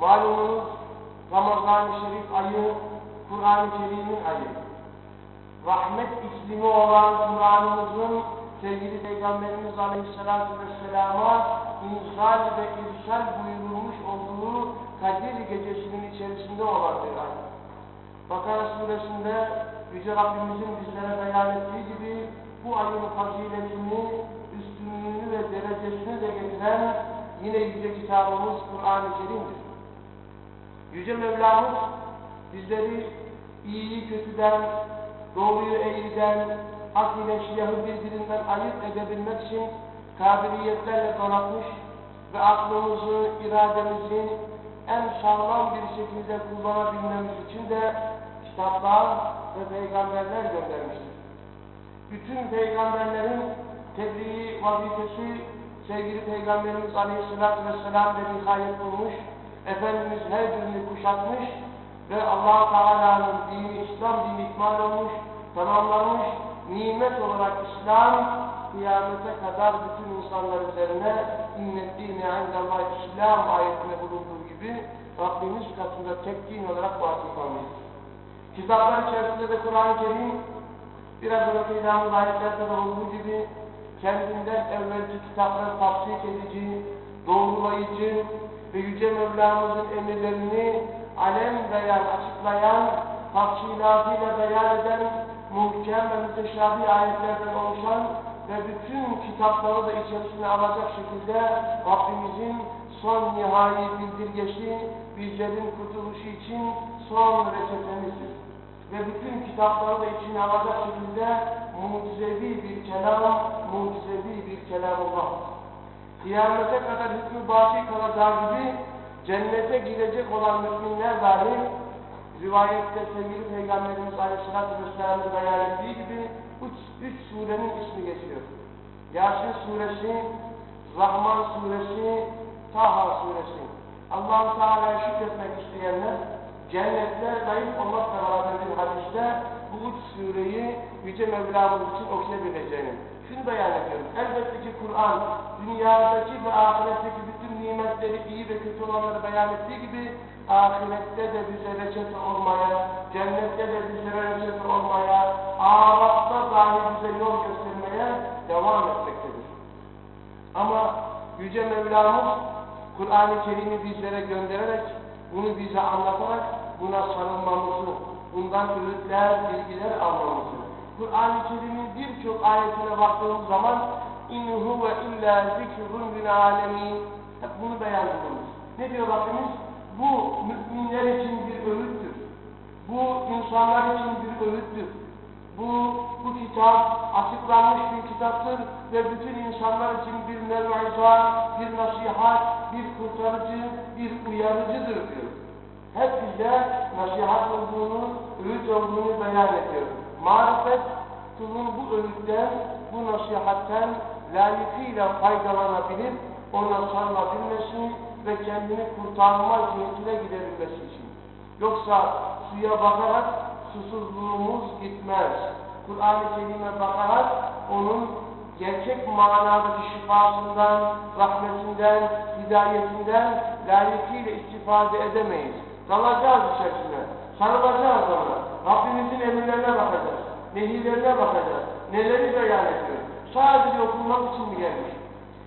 Malumunuz Ramazan-ı Şerif ayı, Kur'an-ı Kerim'in ayı. Rahmet iklimi olan Kur'an'ımızın sevgili Peygamberimiz Aleyhisselatü Vesselam'a inzal ve irsal buyurulmuş olduğu Kadir gecesinin içerisinde olan bir ay. Bakara suresinde Yüce Rabbimizin bizlere beyan ettiği gibi bu ayın faziletini, üstünlüğünü ve derecesini de getiren yine Yüce kitabımız Kur'an-ı Kerim'dir. Yüce Mevlamız bizleri iyiyi kötüden, doğruyu eğriden, hak ile şiyahı birbirinden ayırt edebilmek için kabiliyetlerle donatmış ve aklımızı, irademizi en sağlam bir şekilde kullanabilmemiz için de kitaplar ve peygamberler göndermiştir. Bütün peygamberlerin tebliği vazifesi sevgili Peygamberimiz Aleyhisselatü Vesselam ve nihayet bulmuş, Efendimiz her birini kuşatmış ve allah Teala'nın dini, İslam dini ikmal olmuş, tamamlanmış, nimet olarak İslam kıyamete kadar bütün insanlar üzerine innet dini indallah İslam ayetine bulunduğu gibi Rabbimiz katında tek din olarak vasıflanmıştır. Kitaplar içerisinde de Kur'an-ı Kerim biraz önce ilahın ayetlerde de olduğu gibi kendinden evvelki kitapları tafsik edici, doğrulayıcı ve Yüce Mevlamızın emirlerini alem beyan, açıklayan, tafsilatıyla beyan eden muhkem ve müteşabih ayetlerden oluşan ve bütün kitapları da içerisine alacak şekilde Rabbimizin son nihai bildirgesi, bizlerin kurtuluşu için son reçetemizdir. Ve bütün kitapları da içine alacak şekilde mucizevi bir kelam, mucizevi bir kelamullah. Kıyamete kadar hükmü baki kalacağı gibi cennete girecek olan müminler dahi rivayette sevgili Peygamberimiz Aleyhisselatü Vesselam'ın beyan ettiği gibi üç, üç surenin ismi geçiyor. Yasin suresi, Rahman suresi, Taha suresi. Allah-u Teala'ya şükretmek isteyenler cennette layık olmakla beraber bir hadiste bu üç sureyi Yüce Mevlamız için okuyabileceğini. Şunu beyan ediyorum. Elbette ki Kur'an dünyadaki ve ahiretteki bütün nimetleri iyi ve kötü olanları beyan ettiği gibi ahirette de bize reçete olmaya, cennette de bize reçete olmaya, ahirette dahi bize yol göstermeye devam etmektedir. Ama Yüce Mevlamız Kur'an-ı Kerim'i bizlere göndererek, bunu bize anlatarak buna sarılmamızı, bundan öğütler, bilgiler almamızı, Kur'an-ı Kerim'in birçok ayetine baktığımız zaman huve illa zikrun lil alemin hep bunu beyan ediyoruz. Ne diyor Rabbimiz? Bu müminler için bir öğüttür. Bu insanlar için bir öğüttür. Bu, bu kitap açıklanmış bir kitaptır ve bütün insanlar için bir mev'iza, bir nasihat, bir kurtarıcı, bir uyarıcıdır diyor. Hep bize nasihat olduğunu, öğüt olduğunu beyan ediyor. Marifet kulun bu öğütten, bu nasihatten layıkıyla faydalanabilir, ona sarılabilmesi ve kendini kurtarma cihetine gidebilmesi için. Yoksa suya bakarak susuzluğumuz gitmez. Kur'an-ı Kerim'e bakarak onun gerçek manadaki şifasından, rahmetinden, hidayetinden layıkıyla istifade edemeyiz. Dalacağız içerisine, sarılacağız ona. Rabbimizin emirlerine bakacağız, nehirlerine bakacağız. Neleri beyan ediyor? Sadece okunmak için mi gelmiş?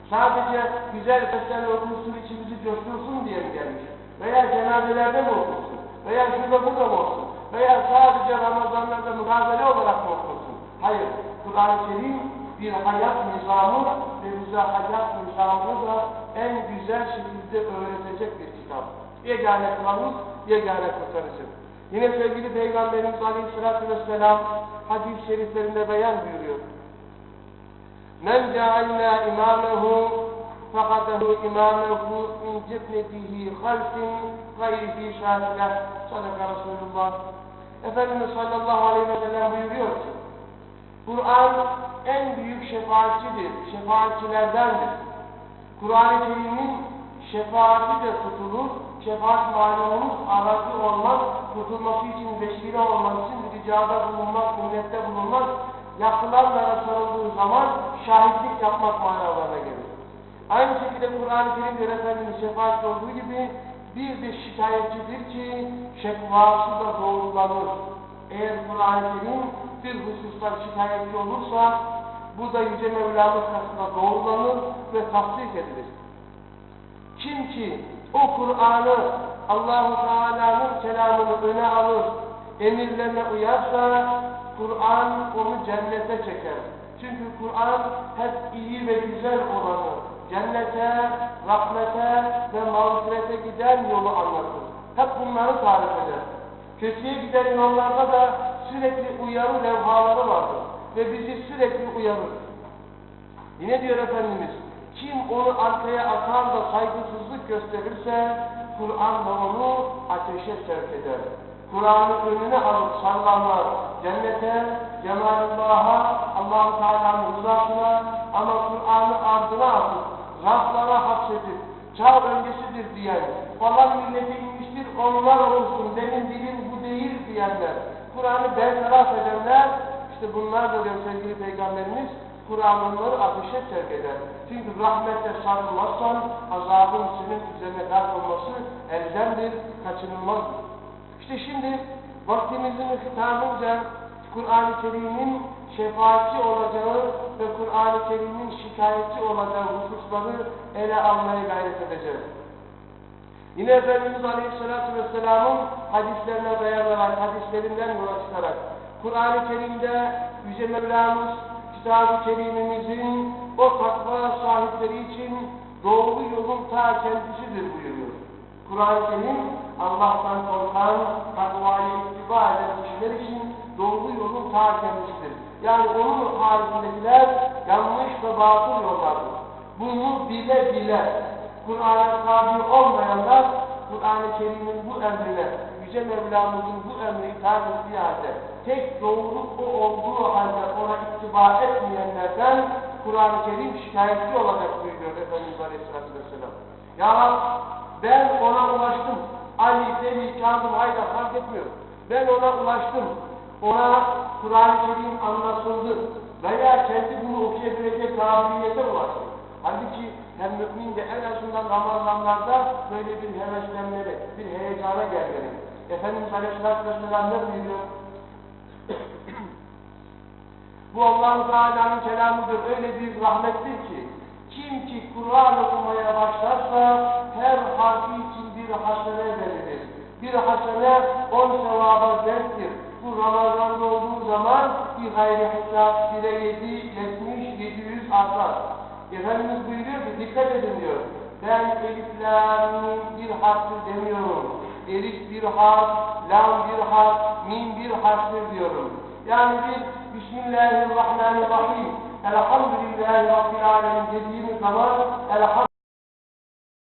Sadece güzel seslerle okunsun, içimizi coştursun diye mi gelmiş? Veya cenazelerde mi okunsun? Veya şurada burada mı olsun? Veya sadece Ramazanlarda mücadele olarak mı okunsun? Hayır, Kur'an-ı Kerim bir hayat nizamı ve bize hayat nizamını da en güzel şekilde öğretecek bir kitap. Yegane kılavuz, yegane kurtarıcı. Yine sevgili Peygamberimiz Aleyhisselatü Vesselam hadis-i şeriflerinde beyan buyuruyor. Men cealna imamehu fakadehu imamehu min cibnetihi halfin gayri şahideh. Sadaka Resulullah. Efendimiz sallallahu aleyhi ve sellem buyuruyor ki Kur'an en büyük şefaatçidir, şefaatçilerdendir. Kur'an-ı Kerim'in şefaati de tutulur, şefaat malumumuz aracı olmak, kurtulması için vesile olmak için ricada bulunmak, minnette bulunmak, yapılanlara sarıldığı zaman şahitlik yapmak manalarına gelir. Aynı şekilde Kur'an-ı Kerim'de Efendimiz şefaat olduğu gibi bir de şikayetçidir ki şekvası da doğrulanır. Eğer Kur'an-ı Kerim bir husustan şikayetçi olursa bu da Yüce Mevlamız katında doğrulanır ve tasdik edilir. Kim ki o Kur'an'ı Allahu Teala'nın kelamını öne alır, emirlerine uyarsa Kur'an onu cennete çeker. Çünkü Kur'an hep iyi ve güzel olanı, cennete, rahmete ve mağfirete giden yolu anlatır. Hep bunları tarif eder. Kötüye giden yollarda da sürekli uyarı levhaları vardır ve bizi sürekli uyarır. Yine diyor Efendimiz, kim onu arkaya atar da saygısızlık gösterirse Kur'an da onu ateşe sevk eder. Kur'an'ı önüne alıp sallanlar cennete, Cemalullah'a, allah Teala'nın rızasına ama Kur'an'ı ardına atıp raflara hapsedip çağ öncesidir diyen, falan millete inmiştir onlar olsun, benim dilim bu değil diyenler, Kur'an'ı bertaraf edenler, işte bunlar da diyor sevgili Peygamberimiz, Kur'an'ları ateşe sevk eder. Çünkü rahmette sarılmazsan azabın senin üzerine dert olması elzemdir, kaçınılmazdır. İşte şimdi vaktimizin hitabınca Kur'an-ı Kerim'in şefaatçi olacağı ve Kur'an-ı Kerim'in şikayetçi olacağı hususları ele almaya gayret edeceğiz. Yine Efendimiz Aleyhisselatü Vesselam'ın hadislerine dayanarak, hadislerinden yola çıkarak Kur'an-ı Kerim'de Yüce Mevlamız Kitab-ı Kerim'imizin o takva sahipleri için doğru yolun ta kendisidir buyuruyor. Kur'an-ı Kerim Allah'tan korkan, takvayı ittiba eden kişiler için doğru yolun ta kendisidir. Yani onun haricindekiler yanlış ve batıl yollardır. Bunu bile bile Kur'an'a tabi olmayanlar Kur'an-ı Kerim'in bu emrine, Yüce Mevlamızın bu emri itaat ettiği halde tek doğruluk o olduğu halde ona ittiba etmeyenlerden Kur'an-ı Kerim şikayetçi olacak buyuruyor Efendimiz Aleyhisselatü Vesselam. Ya ben ona ulaştım. Ali, Deli, Kazım, Haydar fark etmiyor. Ben ona ulaştım. Ona Kur'an-ı Kerim anlaşıldı. Veya kendi bunu okuyabilecek kabiliyete ulaştı. Halbuki hem mümin de en azından Ramazanlarda böyle bir heveslenmeli, bir heyecana gelmeli. Efendimiz Aleyhisselatü Vesselam ne buyuruyor? Bu Allah-u Teala'nın kelamıdır. Öyle bir rahmettir ki kim ki Kur'an okumaya başlarsa her harfi için bir hasene verilir. Bir hasene on sevaba denktir. Bu Ramazan'da olduğu zaman bir gayri hesap, bire yedi, yetmiş, yedi yüz artar. Efendimiz buyuruyor ki dikkat edin diyor. Ben elif, lam, bir harftir demiyorum. Elif bir harf, lam bir harf, mim bir harftir diyorum. Yani biz Bismillahirrahmanirrahim. Elhamdülillahi Rabbil Alemin dediğimiz zaman elhamdülillah